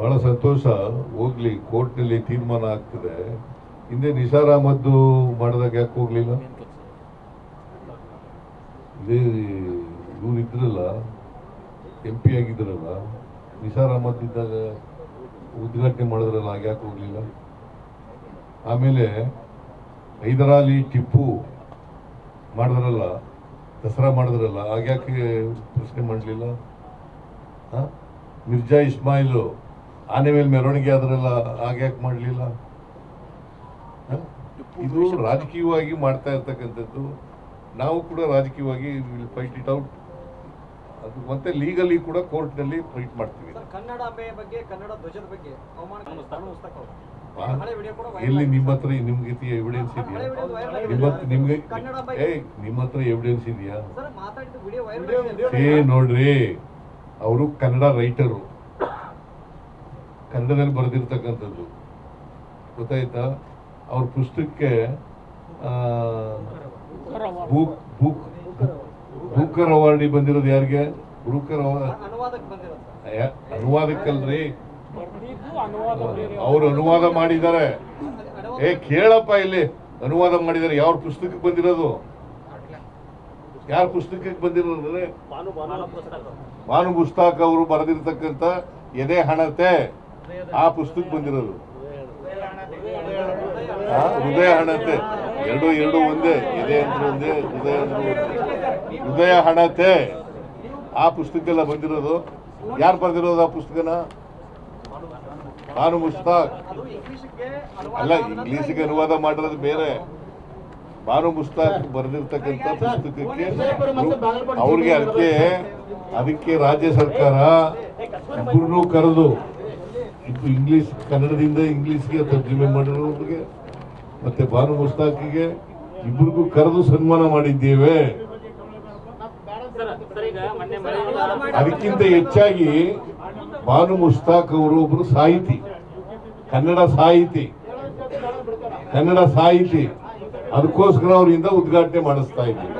ಬಹಳ ಸಂತೋಷ. ಹೋಗ್ಲಿ, ಕೋರ್ಟ್ನಲ್ಲಿ ತೀರ್ಮಾನ ಆಗ್ತದೆ. ಹಿಂದೆ ನಿಸಾರ್ ಮದ್ದು ಮಾಡಿದಾಗ ಯಾಕೆ ಹೋಗ್ಲಿಲ್ಲ? ಇದೇ ಇವ್ರು ಇದ್ರಲ್ಲ ಎಂ ಪಿ ಆಗಿದ್ರಲ್ಲ ನಿಸಾರ್ ಅಹಮದ್ ಇದ್ದಾಗ ಉದ್ಘಾಟನೆ ಮಾಡಿದ್ರಲ್ಲ ಆಗ ಯಾಕೆ ಹೋಗ್ಲಿಲ್ಲ? ಆಮೇಲೆ ಹೈದರಾಲಿ ಟಿಪ್ಪು ಮಾಡಿದ್ರಲ್ಲ, ದಸರಾ ಮಾಡಿದ್ರಲ್ಲ ಆಗ ಯಾಕೆ ಪ್ರಶ್ನೆ ಮಾಡಲಿಲ್ಲ? ಮಿರ್ಜಾ ಇಸ್ಮಾಯಿಲು ಆನೆ ಮೇಲೆ ಮೆರವಣಿಗೆ ಆದ್ರಲ್ಲ ಆಗ್ಯಾಕೆ ಮಾಡಲಿಲ್ಲ? ಇದು ರಾಜಕೀಯವಾಗಿ ಮಾಡ್ತಾ ಇರ್ತಕ್ಕಂಥದ್ದು. ನಾವು ಕೂಡ ರಾಜಕೀಯವಾಗಿ ಫೈಟ್ ಇಟ್ ಔಟ್ ಅದು ಮತ್ತೆ ಲೀಗಲಿ ಕೂಡ ಕೋರ್ಟ್ನಲ್ಲಿ ಫೈಟ್ ಮಾಡ್ತೀವಿ. ಸರ್ ಕನ್ನಡಾಂಬೆಯ ಬಗ್ಗೆ ಕನ್ನಡ ಧ್ವಜದ ಬಗ್ಗೆ ಅವಮಾನ ಎಲ್ಲಿ ನಿಮ್ಮ ಹತ್ರ ನಿಮ್ಗೆ ಎವಿಡೆನ್ಸ್ ಇದೆಯಾ? ನಿಮ್ಗೆ ಕನ್ನಡ ಏಯ್ ನಿಮ್ಮ ಹತ್ರ ಎವಿಡೆನ್ಸ್ ಇದೆಯಾ? ಸರ್ ಮಾತಾಡಿದ ವಿಡಿಯೋ ವೈರಲ್ ಏ ನೋಡ್ರಿ. ಅವರು ಕನ್ನಡ ರೈಟರು ಕನ್ನಡದಲ್ಲಿ ಬರೆದಿರ್ತಕ್ಕಂಥದ್ದು. ಗೊತ್ತಾಯ್ತಾ? ಅವ್ರ ಪುಸ್ತಕಕ್ಕೆ ಬುಕ್ ಬುಕ್ ಬೂಕ್ ಬೂಕರ್ ಅವಾರ್ಡಿ ಬಂದಿರೋದು ಯಾರಿಗೆ? ಬೂಕರ್ ಅನುವಾದಕ್ಕಲ್ರಿ? ಅವ್ರು ಅನುವಾದ ಮಾಡಿದ್ದಾರೆ. ಅನುವಾದ- ಏ ಕೇಳಪ್ಪ ಇಲ್ಲಿ. ಅನುವಾದ ಮಾಡಿದ್ದಾರೆ. ಯಾವ ಪುಸ್ತಕಕ್ಕೆ ಬಂದಿರೋದು? ಯಾರ ಪುಸ್ತಕಕ್ಕೆ ಬಂದಿರೋದು ಅಂದ್ರೆ? ಭಾನು ಪುಸ್ತಕ. ಅವರು ಬರೆದಿರ್ತಕ್ಕಂಥ ಎದೆ ಹಣತೆ. ಆ ಪುಸ್ತಕ ಬಂದಿರೋದು. ಹೃದಯ ಹಣತೆ. ಎರಡು ಎರಡು, ಒಂದೇ. ಇದೆ ಅಂದ್ರೆ ಒಂದೇ, ಹೃದಯ ಅಂದ್ರೆ ಹೃದಯ ಹಣತೆ. ಆ ಪುಸ್ತಕ ಬಂದಿರೋದು. ಯಾರು ಬರೆದಿರೋದು ಆ ಪುಸ್ತಕನ? ನಾನು ಮುಸ್ತಾಕ್. ಅಲ್ಲ, ಇಂಗ್ಲೀಷಿಗೆ ಅನುವಾದ ಮಾಡಿರೋದು ಬೇರೆ. ಬಾನು ಮುಸ್ತಾಕ್ ಬರೆದಿರ್ತಕ್ಕಂಥ ಪುಸ್ತಕಕ್ಕೆ ಅವ್ರಿಗೆ ಅದಕ್ಕೆ ಅದಕ್ಕೆ ರಾಜ್ಯ ಸರ್ಕಾರ ಇಬ್ಬರನ್ನೂ ಕರೆದು ಇಂಗ್ಲಿಷ್ ಕನ್ನಡದಿಂದ ಇಂಗ್ಲಿಷ್ಗೆ ತರ್ಜುಮೆ ಮಾಡಿರೋರಿಗೆ, ಮತ್ತೆ ಭಾನು ಮುಸ್ತಾಕಿಗೆ ಇಬ್ಬರಿಗೂ ಕರೆದು ಸನ್ಮಾನ ಮಾಡಿದ್ದೇವೆ. ಅದಕ್ಕಿಂತ ಹೆಚ್ಚಾಗಿ ಭಾನು ಮುಸ್ತಾಕ್ ಅವರು ಒಬ್ರು ಸಾಹಿತಿ, ಕನ್ನಡ ಸಾಹಿತಿ ಕನ್ನಡ ಸಾಹಿತಿ. ಅದಕ್ಕೋಸ್ಕರ ಅವರಿಂದ ಉದ್ಘಾಟನೆ ಮಾಡಿಸ್ತಾ ಇದ್ದೀವಿ.